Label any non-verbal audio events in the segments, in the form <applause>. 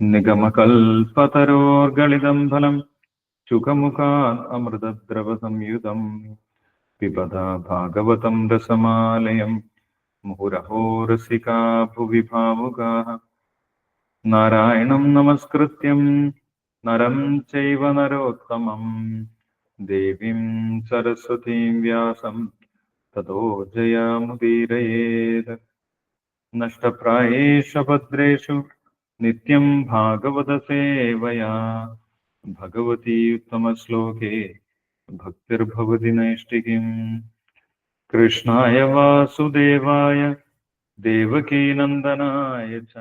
നിഗമകൽപതരോർഗളിതം ഫലം ചുഖമുഖാത് അമൃതദ്രവസംയുതം പിബത ഭാഗവതം രസമാലയം മുഹുരഹോ രസികാ ഭുവി ഭാവുകാः നാരായണം നമസ്കൃത്യം നരം ചൈവ നരോത്തമം ദേവീം സരസ്വതീം വ്യാസം തതോ ജയാമുദീരയേത് നഷ്ടപ്രായേഷു ഭദ്രേഷു नित्यं भागवतसेवया भगवती उत्तमश्लोके, भक्तिर्भवति नैष्टिकीम् कृष्णाय वासुदेवाय देवकीनन्दनाय च।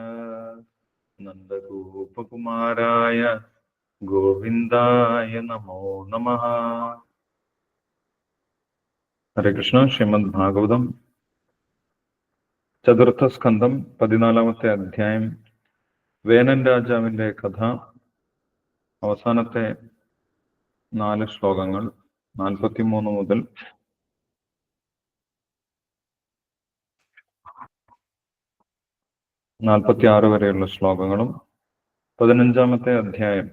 नन्दगोपकुमाराय, गोविन्दाय नमो नमः। हरे कृष्ण, श्रीमद्भागवतम्। चतुर्थस्कन्दं पदिनालावते अध्यायम् വേനൻ രാജാവിന്റെ കഥ അവസാനത്തെ നാല് ശ്ലോകങ്ങൾ നാൽപ്പത്തി മൂന്ന് മുതൽ. നാൽപ്പത്തി ആറ് വരെയുള്ള ശ്ലോകങ്ങളും. പതിനഞ്ചാമത്തെ അധ്യായം.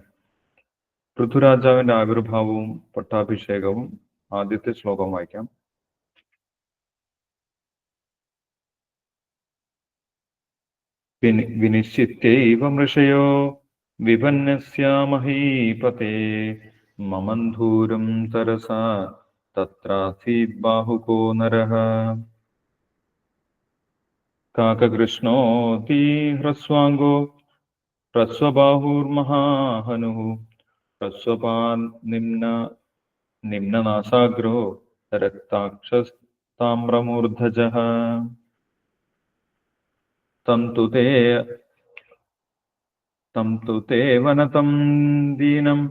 പൃഥ്വിരാജാവിന്റെ ആവിർഭാവവും പട്ടാഭിഷേകവും ആദ്യത്തെ ശ്ലോകം വായിക്കാം. വിനി- വിനിശ്ചിത്യൈവ മൃഷയോ വിപന്നസ്യാമഹീപത്തെ മമന്ധൂരം തരസാ തത്രാസീത് ബാഹുകോ നരഃ കാകകൃഷ്ണോതി ഹ്രസ്വാംഗോ ഹ്രസ്വബാഹുർമഹാഹനുഃ ഹ്രസ്വപാൻ നിമ്ന നിമ്നനാസാഗ്രോ രക്താക്ഷസ്താമ്രമൂർധജः तं तु ते, तं तु ते वनतं दीनं।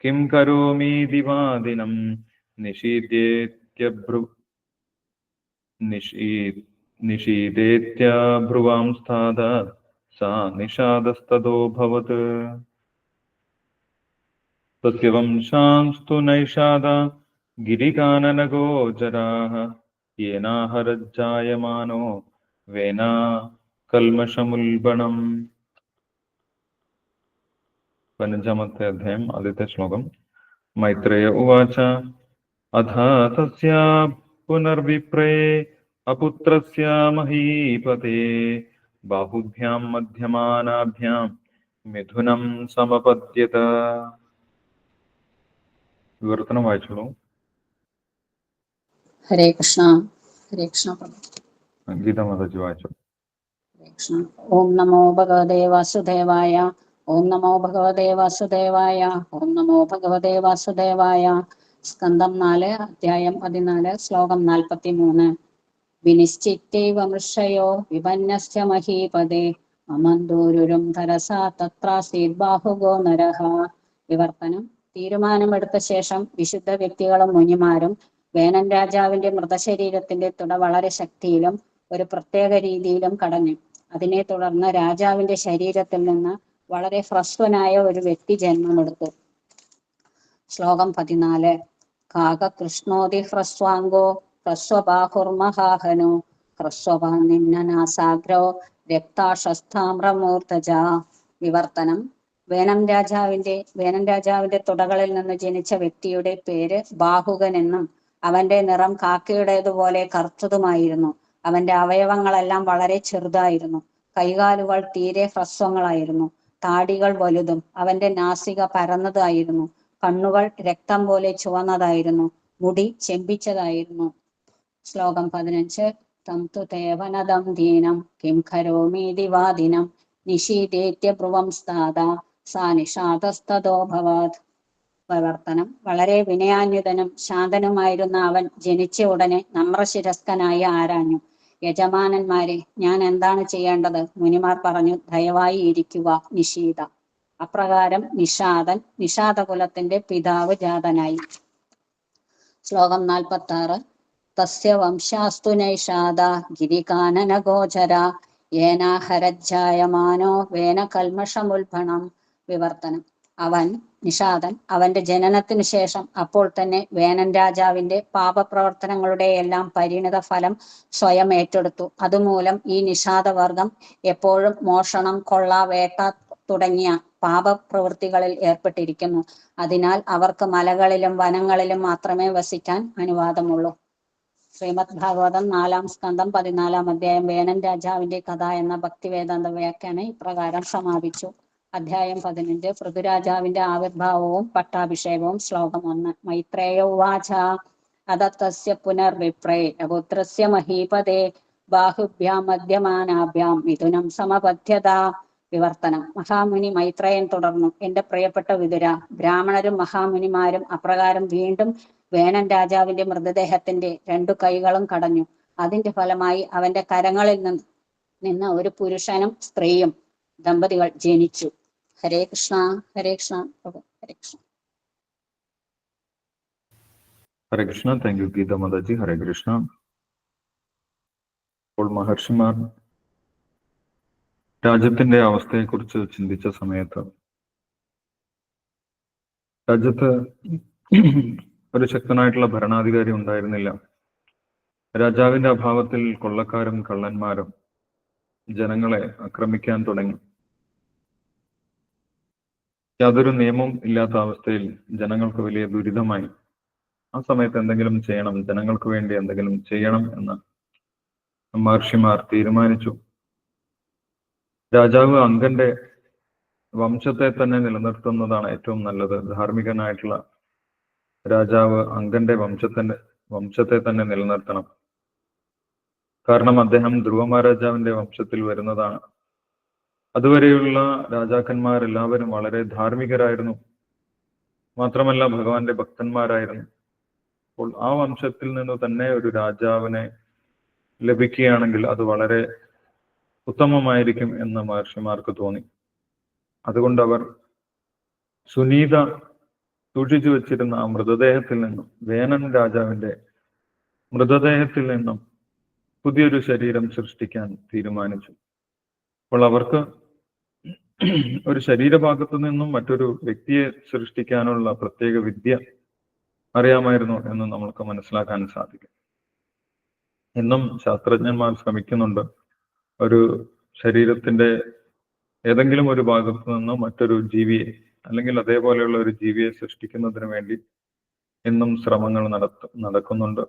किं करोमीति वादिनं निषीदेत्यभ्रु, निषी निषीदेत्यब्रुवां स्थाद, सा निषादस्तदोऽभवत् तस्य वंशांस्तु नैषाद, गिरिकाननगोचराः, येनाहरज्जायमानो, वेना കൽമഷമുൽബണം പതിനഞ്ചാമത്തെ അധ്യായം ആദ്യത്തെ ശ്ലോകം മൈത്രേയ ഉവാച അഥ തസ്യ പുനർവിപ്രേ അപുത്രസ്യ മഹീപതേ ബാഹുഭ്യാം മധ്യമാനാഭ്യാം മിഥുനം സമപദ്യത വിവർത്തനം വായിച്ചോളൂ ഹരേ കൃഷ്ണ ഹരേ കൃഷ്ണ പ്രഭു ഗീത മാതാജി വായിച്ചോളൂ ഹരേ കൃഷ്ണ ഓം നമോ ഭഗവതേ വാസുദേവായ ഓം നമോ ഭഗവതേ വാസുദേവായ ഓം നമോ ഭഗവതേ വാസുദേവായ. സ്കന്ധം നാല് അധ്യായം പതിനാല് ശ്ലോകം നാൽപ്പത്തി മൂന്ന് വിനിശ്ചിത്യൈവമൃഷയോ വിപന്യസ്യ മഹീപദേ അമന്തൂരുരും തരസാ തത്രാസീത് ബാഹുഗോ നരഹ. വിവർത്തനം. തീരുമാനമെടുത്ത ശേഷം വിശുദ്ധ വ്യക്തികളും മുനിമാരും വേനൻ രാജാവിന്റെ മൃതശരീരത്തിന്റെ തുട വളരെ ശക്തിയിലും ഒരു പ്രത്യേക രീതിയിലും കടഞ്ഞു. അതിനെ തുടർന്ന് രാജാവിന്റെ ശരീരത്തിൽ നിന്ന് വളരെ ഹ്രസ്വനായ ഒരു വ്യക്തി ജന്മമെടുത്തു ശ്ലോകം പതിനാല്. കാക കൃഷ്ണോതി ഹ്രസ്വാംഗോ ഹ്രസ്വബാഹുർമഹാഹനോ ഹ്രസ്വപാനിന്നനാസാഗ്രോ രക്താശസ്താമ്രമൂർത്തജ. വിവർത്തനം. വേനം രാജാവിന്റെ വേനം രാജാവിന്റെ തുടകളിൽ നിന്ന് ജനിച്ച വ്യക്തിയുടെ പേര് ബാഹുകൻ എന്നും അവന്റെ നിറം കാക്കയുടേതുപോലെ കറുത്തതുമായിരുന്നു. അവന്റെ അവയവങ്ങളെല്ലാം വളരെ ചെറുതായിരുന്നു. കൈകാലുകൾ തീരെ ഹ്രസ്വങ്ങളായിരുന്നു. താടികൾ വലുതും അവന്റെ നാസിക പരന്നതായിരുന്നു. കണ്ണുകൾ രക്തം പോലെ ചുവന്നതായിരുന്നു. മുടി ചെമ്പിച്ചതായിരുന്നു. ശ്ലോകം പതിനഞ്ച്. തം ദീനം. കിം കരോമീതി വാദിനം നിഷീദേത്യ ഭ്രുവം സ്ഥാത സാ നിഷാദസ്തോ ഭവാത് പ്രവർത്തനം. വളരെ വിനയാന്യുതനും ശാന്തനുമായിരുന്ന അവൻ ജനിച്ച ഉടനെ നമ്രശിരസ്കനായി ആരാഞ്ഞു. യജമാനന്മാരെ ഞാൻ എന്താണ് ചെയ്യേണ്ടത്? മുനിമാർ പറഞ്ഞു ദയവായി ഇരിക്കുക നിഷീത അപ്രകാരം നിഷാദൻ നിഷാദ നിഷാദകുലത്തിന്റെ പിതാവ് ജാതനായി. ശ്ലോകം നാൽപ്പത്തി ആറ് തസ്യ വംശാസ്തു നൈഷാദ ഗിരികാനന ഗോചര ഏനാഹരജ്ജായമാനോ വേന കൽമഷമുൽഭണം വിവർത്തനം. അവൻ നിഷാദൻ അവന്റെ ജനനത്തിനു ശേഷം അപ്പോൾ തന്നെ വേനൻ രാജാവിന്റെ പാപപ്രവർത്തനങ്ങളുടെ എല്ലാം പരിണിത ഫലം സ്വയം ഏറ്റെടുത്തു. അതുമൂലം ഈ നിഷാദവർഗം എപ്പോഴും മോഷണം കൊള്ള വേട്ട തുടങ്ങിയ പാപപ്രവൃത്തികളിൽ ഏർപ്പെട്ടിരിക്കുന്നു. അതിനാൽ അവർക്ക് മലകളിലും വനങ്ങളിലും മാത്രമേ വസിക്കാൻ അനുവാദമുള്ളൂ. ശ്രീമദ് ഭാഗവതം നാലാം സ്കന്ധം പതിനാലാം അധ്യായം വേനൻ രാജാവിന്റെ കഥ എന്ന ഭക്തിവേദാന്ത വ്യാഖ്യാനം ഇപ്രകാരം സമാപിച്ചു. അധ്യായം പതിനഞ്ച്. പൃഥുരാജാവിന്റെ ആവിർഭാവവും പട്ടാഭിഷേകവും ശ്ലോകം ഒന്ന് മൈത്രേയ ഉവാച. അതത്തസ്യ പുനർവിപ്രേ. പുത്രസ്യ മഹീപതേ. ബാഹുഭ്യാം മധ്യമാനാഭ്യാം മിഥുനം സമപദ്ധ്യത വിവർത്തനം. മഹാമുനി മൈത്രേയൻ തുടർന്നു. എന്റെ പ്രിയപ്പെട്ട വിതുര ബ്രാഹ്മണരും മഹാമുനിമാരും അപ്രകാരം വീണ്ടും വേനൻ രാജാവിന്റെ മൃതദേഹത്തിന്റെ രണ്ടു കൈകളും കടഞ്ഞു. അതിന്റെ ഫലമായി അവന്റെ കരങ്ങളിൽ നിന്ന് നിന്ന് ഒരു പുരുഷനും സ്ത്രീയും ദമ്പതികൾ ജനിച്ചു. ഹരേ കൃഷ്ണ ഹരേ കൃഷ്ണ ഹരേ കൃഷ്ണ ഹരേ കൃഷ്ണ താങ്ക് യു ഗീത മാതാജി ഹരേ കൃഷ്ണ അപ്പോൾ മഹർഷിമാർ രാജ്യത്തിന്റെ അവസ്ഥയെക്കുറിച്ച് ചിന്തിച്ച സമയത്ത് രാജ്യത്ത് ഒരു ശക്തനായിട്ടുള്ള ഭരണാധികാരി ഉണ്ടായിരുന്നില്ല. രാജാവിന്റെ അഭാവത്തിൽ കൊള്ളക്കാരും കള്ളന്മാരും ജനങ്ങളെ ആക്രമിക്കാൻ തുടങ്ങി. യാതൊരു നിയമവും ഇല്ലാത്ത അവസ്ഥയിൽ ജനങ്ങൾക്ക് വലിയ ദുരിതമായി. ആ സമയത്ത് എന്തെങ്കിലും ചെയ്യണം ജനങ്ങൾക്ക് വേണ്ടി എന്തെങ്കിലും ചെയ്യണം എന്ന് മഹർഷിമാർ തീരുമാനിച്ചു. രാജാവ് അങ്കന്റെ വംശത്തെ തന്നെ നിലനിർത്തുന്നതാണ് ഏറ്റവും നല്ലത്. ധാർമ്മികനായിട്ടുള്ള രാജാവ് അങ്കന്റെ വംശത്തിന്റെ വംശത്തെ തന്നെ നിലനിർത്തണം. കാരണം അദ്ദേഹം ധ്രുവ മഹാരാജാവിന്റെ വംശത്തിൽ വരുന്നതാണ്. അതുവരെയുള്ള രാജാക്കന്മാർ എല്ലാവരും വളരെ ധാർമ്മികരായിരുന്നു. മാത്രമല്ല ഭഗവാന്റെ ഭക്തന്മാരായിരുന്നു. അപ്പോൾ ആ വംശത്തിൽ നിന്ന് തന്നെ ഒരു രാജാവിനെ ലഭിക്കുകയാണെങ്കിൽ അത് വളരെ ഉത്തമമായിരിക്കും എന്ന് മഹർഷിമാർക്ക് തോന്നി. അതുകൊണ്ട് അവർ സുനീത സൂക്ഷിച്ചു വെച്ചിരുന്ന ആ മൃതദേഹത്തിൽ നിന്നും വേനൻ രാജാവിന്റെ മൃതദേഹത്തിൽ നിന്നും പുതിയൊരു ശരീരം സൃഷ്ടിക്കാൻ തീരുമാനിച്ചു. അപ്പോൾ അവർക്ക് <clears throat> ഒരു ശരീരഭാഗത്തു നിന്നും മറ്റൊരു വ്യക്തിയെ സൃഷ്ടിക്കാനുള്ള പ്രത്യേക വിദ്യ അറിയാമായിരുന്നു എന്ന് നമ്മൾക്ക് മനസ്സിലാക്കാൻ സാധിക്കും. ഇന്നും ശാസ്ത്രജ്ഞന്മാർ ശ്രമിക്കുന്നുണ്ട്. ഒരു ശരീരത്തിന്റെ ഏതെങ്കിലും ഒരു ഭാഗത്തു നിന്ന് മറ്റൊരു ജീവിയെ അല്ലെങ്കിൽ അതേപോലെയുള്ള ഒരു ജീവിയെ സൃഷ്ടിക്കുന്നതിന് വേണ്ടി ഇന്നും ശ്രമങ്ങൾ നടത്ത നടക്കുന്നുണ്ട്.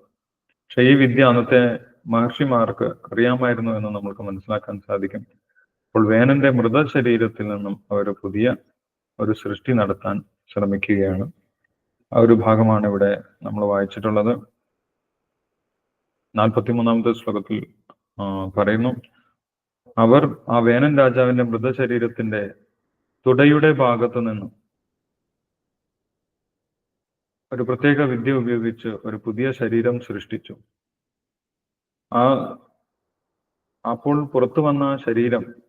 പക്ഷെ ഈ വിദ്യ അന്നത്തെ മഹർഷിമാർക്ക് അറിയാമായിരുന്നു എന്ന് നമ്മൾക്ക് മനസ്സിലാക്കാൻ സാധിക്കും. അപ്പോൾ വേനന്റെ മൃതശരീരത്തിൽ നിന്നും അവർ പുതിയ ഒരു സൃഷ്ടി നടത്താൻ ശ്രമിക്കുകയാണ്. ആ ഒരു ഭാഗമാണ് ഇവിടെ നമ്മൾ വായിച്ചിട്ടുള്ളത്. നാൽപ്പത്തിമൂന്നാമത്തെ ശ്ലോകത്തിൽ പറയുന്നു അവർ ആ വേനൻ രാജാവിന്റെ മൃതശരീരത്തിന്റെ തുടയുടെ ഭാഗത്തു നിന്നും ഒരു പ്രത്യേക വിദ്യ ഉപയോഗിച്ച് ഒരു പുതിയ ശരീരം സൃഷ്ടിച്ചു. ആ അപ്പോൾ പുറത്തു വന്ന ശരീരം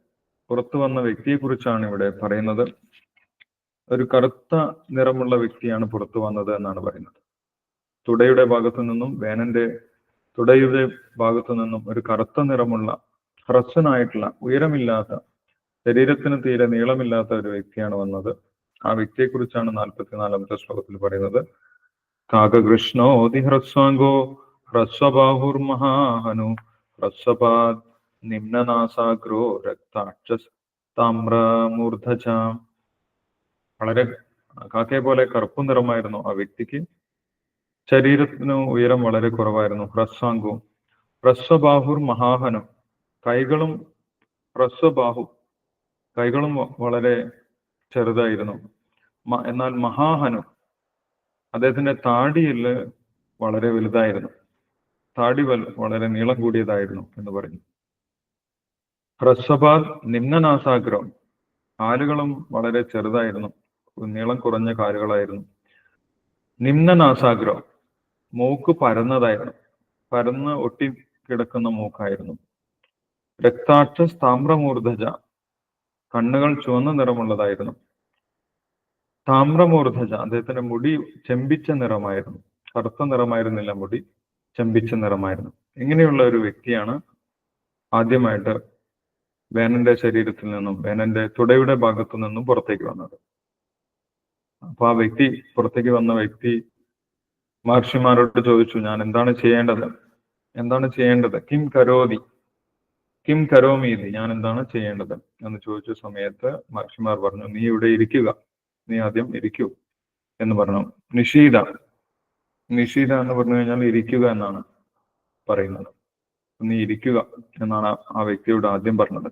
പുറത്തു വന്ന വ്യക്തിയെക്കുറിച്ചാണ് ഇവിടെ പറയുന്നത്. ഒരു കറുത്ത നിറമുള്ള വ്യക്തിയാണ് പുറത്തു വന്നത് എന്നാണ് പറയുന്നത്. തുടയുടെ ഭാഗത്തു നിന്നും വേനന്റെ തുടയുടെ ഭാഗത്തു നിന്നും ഒരു കറുത്ത നിറമുള്ള ഹ്രസ്വനായിട്ടുള്ള ഉയരമില്ലാത്ത ശരീരത്തിന് തീരെ നീളമില്ലാത്ത ഒരു വ്യക്തിയാണ് വന്നത്. ആ വ്യക്തിയെക്കുറിച്ചാണ് നാൽപ്പത്തിനാലാമത്തെ ശ്ലോകത്തിൽ പറയുന്നത്. കാകകൃഷ്ണോതി ഹ്രസ്വാംഗോ ഹ്രസ്വബാഹുർമഹാഹനു ഹ്രസ്വപാദ് നിമ്നനാസാഗ്രോ രക്താക്ഷസ് താമ്രമൂർധജ വളരെ കാക്കയെ പോലെ കറുപ്പ് നിറമായിരുന്നു ആ വ്യക്തിക്ക്. ശരീരത്തിന് ഉയരം വളരെ കുറവായിരുന്നു. ഹ്രസ്വാംഗവും. ഹ്രസ്വബാഹുർ മഹാഹനം. കൈകളും ഹ്രസ്വബാഹു. കൈകളും വളരെ ചെറുതായിരുന്നു. എന്നാൽ മഹാഹനം അദ്ദേഹത്തിന്റെ താടിയിൽ വളരെ വലുതായിരുന്നു. താടി വളരെ നീളം കൂടിയതായിരുന്നു എന്ന് പറഞ്ഞു. ഹ്രസ്വപാദ് നിമ്നനാസാഗ്രം കാലുകളും വളരെ ചെറുതായിരുന്നു. നീളം കുറഞ്ഞ കാലുകളായിരുന്നു. നിമ്നനാസാഗ്രം മൂക്ക് പരന്നതായിരുന്നു. പരന്ന് ഒട്ടി കിടക്കുന്ന മൂക്കായിരുന്നു. രക്താക്ഷ താമ്രമൂർധജ. കണ്ണുകൾ ചുവന്ന നിറമുള്ളതായിരുന്നു. താമ്രമൂർധജ അദ്ദേഹത്തിന്റെ മുടി ചെമ്പിച്ച നിറമായിരുന്നു. കറുത്ത നിറമായിരുന്നില്ല മുടി ചെമ്പിച്ച നിറമായിരുന്നു. ഇങ്ങനെയുള്ള ഒരു വ്യക്തിയാണ് ആദ്യമായിട്ട് വേനന്റെ ശരീരത്തിൽ നിന്നും വേനന്റെ തുടയുടെ ഭാഗത്തു നിന്നും പുറത്തേക്ക് വന്നത്. അപ്പൊ ആ വ്യക്തി പുറത്തേക്ക് വന്ന വ്യക്തി മഹർഷിമാരോട് ചോദിച്ചു ഞാൻ എന്താണ് ചെയ്യേണ്ടത്? എന്താണ് ചെയ്യേണ്ടത്? കിം കരോതി കിം കരോമീതി ഞാൻ എന്താണ് ചെയ്യേണ്ടത്? എന്ന് ചോദിച്ച സമയത്ത് മഹർഷിമാർ പറഞ്ഞു നീ ഇവിടെ ഇരിക്കുക. നീ ആദ്യം ഇരിക്കൂ. എന്ന് പറഞ്ഞു. നിഷീത നിഷീത എന്ന് പറഞ്ഞു കഴിഞ്ഞാൽ ഇരിക്കുക എന്നാണ് പറയുന്നത്. നീ ഇരിക്കുക എന്നാണ് ആ- വ്യക്തിയോട് ആദ്യം പറഞ്ഞത്.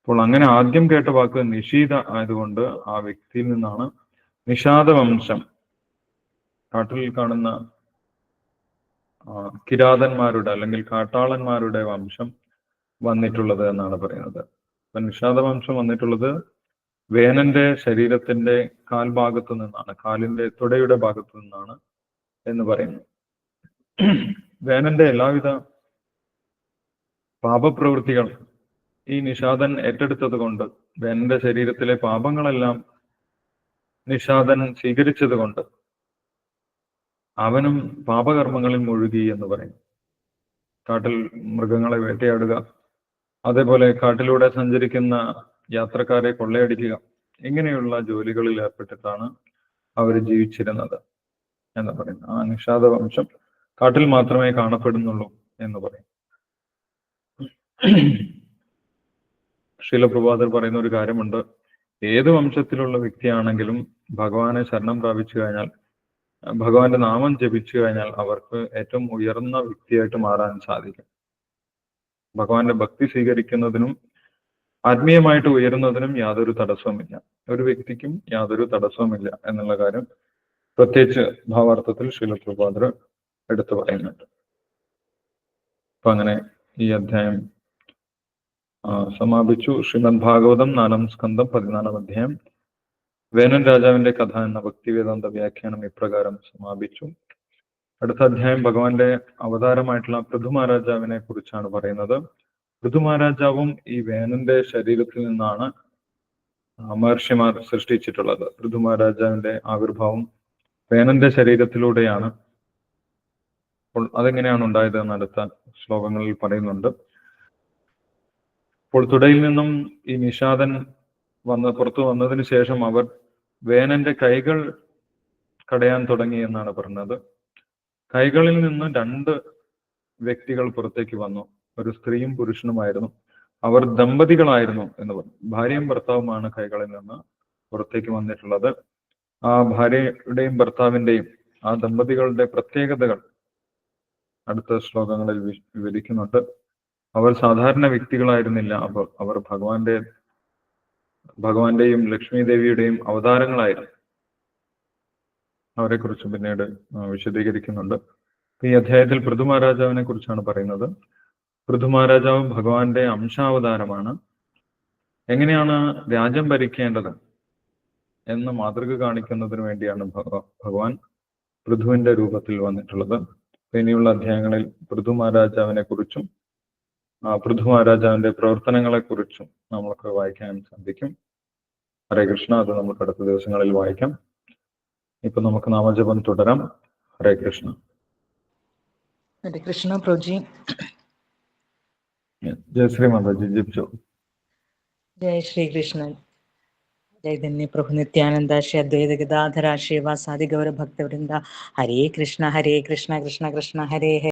അപ്പോൾ അങ്ങനെ ആദ്യം കേട്ട വാക്ക് നിഷീത ആയതുകൊണ്ട് ആ വ്യക്തിയിൽ നിന്നാണ് നിഷാദ വംശം കാട്ടിൽ കാണുന്ന കിരാതന്മാരുടെ അല്ലെങ്കിൽ കാട്ടാളന്മാരുടെ വംശം വന്നിട്ടുള്ളത് എന്നാണ് പറയുന്നത്. അപ്പൊ നിഷാദ വംശം വന്നിട്ടുള്ളത് വേനന്റെ ശരീരത്തിന്റെ കാൽഭാഗത്തു നിന്നാണ് കാലിന്റെ തുടയുടെ ഭാഗത്തു നിന്നാണ് എന്ന് പറയുന്നു. വേനന്റെ എല്ലാവിധ പാപപ്രവൃത്തികൾ ഈ നിഷാദൻ ഏറ്റെടുത്തത് കൊണ്ട് എന്റെ ശരീരത്തിലെ പാപങ്ങളെല്ലാം നിഷാദൻ സ്വീകരിച്ചത് കൊണ്ട് അവനും പാപകർമ്മങ്ങളിൽ മുഴുകി എന്ന് പറയും. കാട്ടിൽ മൃഗങ്ങളെ വേട്ടയാടുക അതേപോലെ കാട്ടിലൂടെ സഞ്ചരിക്കുന്ന യാത്രക്കാരെ കൊള്ളയടിക്കുക ഇങ്ങനെയുള്ള ജോലികളിൽ ഏർപ്പെട്ടിട്ടാണ് അവർ ജീവിച്ചിരുന്നത് എന്ന് പറയുന്നു. ആ നിഷാദ വംശം കാട്ടിൽ മാത്രമേ കാണപ്പെടുന്നുള്ളൂ എന്ന് പറയും. ശീലപ്രഭാതർ പറയുന്ന ഒരു കാര്യമുണ്ട്. ഏത് വംശത്തിലുള്ള വ്യക്തിയാണെങ്കിലും ഭഗവാനെ ശരണം പ്രാപിച്ചു കഴിഞ്ഞാൽ ഭഗവാന്റെ നാമം ജപിച്ചു കഴിഞ്ഞാൽ അവർക്ക് ഏറ്റവും ഉയർന്ന വ്യക്തിയായിട്ട് മാറാൻ സാധിക്കും. ഭഗവാന്റെ ഭക്തി സ്വീകരിക്കുന്നതിനും ആത്മീയമായിട്ട് ഉയരുന്നതിനും യാതൊരു തടസ്സവുമില്ല. ഒരു വ്യക്തിക്കും യാതൊരു തടസ്സവുമില്ല എന്നുള്ള കാര്യം പ്രത്യേകിച്ച് ഭാവാർത്ഥത്തിൽ ശീലപ്രഭാതർ എടുത്തു പറയുന്നുണ്ട്. അപ്പൊ അങ്ങനെ ഈ അധ്യായം സമാപിച്ചു. ശ്രീമദ് ഭാഗവതം നാലാം സ്കന്ധം പതിനാലാം അധ്യായം. വേനൻ രാജാവിന്റെ കഥ എന്ന ഭക്തിവേദാന്ത വ്യാഖ്യാനം ഇപ്രകാരം സമാപിച്ചു. അടുത്ത അധ്യായം ഭഗവാന്റെ അവതാരമായിട്ടുള്ള പൃഥു മഹാരാജാവിനെ കുറിച്ചാണ് പറയുന്നത്. പൃഥു മഹാരാജാവും ഈ വേനന്റെ ശരീരത്തിൽ നിന്നാണ് മഹർഷിമാർ സൃഷ്ടിച്ചിട്ടുള്ളത്. പൃഥു മഹാരാജാവിന്റെ ആവിർഭാവം വേനന്റെ ശരീരത്തിലൂടെയാണ്. അതെങ്ങനെയാണ് ഉണ്ടായത് എന്ന് അടുത്ത ശ്ലോകങ്ങളിൽ പറയുന്നുണ്ട്. അപ്പോൾ തുടയിൽ നിന്നും ഈ നിഷാദൻ വന്ന് പുറത്തു വന്നതിന് ശേഷം അവർ വേനന്റെ കൈകൾ കടയാൻ തുടങ്ങി എന്നാണ് പറഞ്ഞത്. കൈകളിൽ നിന്ന് രണ്ട് വ്യക്തികൾ പുറത്തേക്ക് വന്നു. ഒരു സ്ത്രീയും പുരുഷനുമായിരുന്നു. അവർ ദമ്പതികളായിരുന്നു എന്ന് പറഞ്ഞു. ഭാര്യയും ഭർത്താവുമാണ് കൈകളിൽ നിന്ന് പുറത്തേക്ക് വന്നിട്ടുള്ളത്. ആ ഭാര്യയുടെയും ഭർത്താവിന്റെയും ആ ദമ്പതികളുടെ പ്രത്യേകതകൾ അടുത്ത ശ്ലോകങ്ങളിൽ വിവരിക്കുന്നുണ്ട്. അവർ സാധാരണ വ്യക്തികളായിരുന്നില്ല. അവർ അവർ ഭഗവാന്റെ ഭഗവാന്റെയും ലക്ഷ്മി ദേവിയുടെയും അവതാരങ്ങളായിരുന്നു. അവരെ കുറിച്ച് പിന്നീട് വിശദീകരിക്കുന്നുണ്ട്. ഈ അധ്യായത്തിൽ പൃഥു മഹാരാജാവിനെ കുറിച്ചാണ് പറയുന്നത്. പൃഥു മഹാരാജാവ് ഭഗവാന്റെ അംശാവതാരമാണ്. എങ്ങനെയാണ് രാജ്യം ഭരിക്കേണ്ടത് എന്ന് മാതൃക കാണിക്കുന്നതിന് വേണ്ടിയാണ് ഭഗ- ഭഗവാൻ പൃഥുവിന്റെ രൂപത്തിൽ വന്നിട്ടുള്ളത്. ഇനിയുള്ള അധ്യായങ്ങളിൽ പൃഥു മഹാരാജാവിനെ കുറിച്ചും പൃഥു മഹാരാജാവിന്റെ പ്രവർത്തനങ്ങളെ കുറിച്ചും നമ്മൾക്ക് വായിക്കാൻ സാധിക്കും ഹരേ കൃഷ്ണ അത് നമുക്ക് അടുത്ത ദിവസങ്ങളിൽ വായിക്കാം. ഇപ്പൊ നമുക്ക് നാമജപം തുടരാം. ഹരേ കൃഷ്ണ. കൃഷ്ണ പ്രോജി ജയ ശ്രീ മാതാജി ജിപ്ജോ ജയ ശ്രീകൃഷ്ണൻ ചൈതന്യ പ്രഭു നിത്യാനന്ദ ശ്രീ അദ്വൈത ഗതാധര ശ്രീവാസാദി ഗൗരഭക്തവൃന്ദ. ഹരേ കൃഷ്ണ ഹരേ കൃഷ്ണ കൃഷ്ണ കൃഷ്ണ ഹരേ ഹരേ.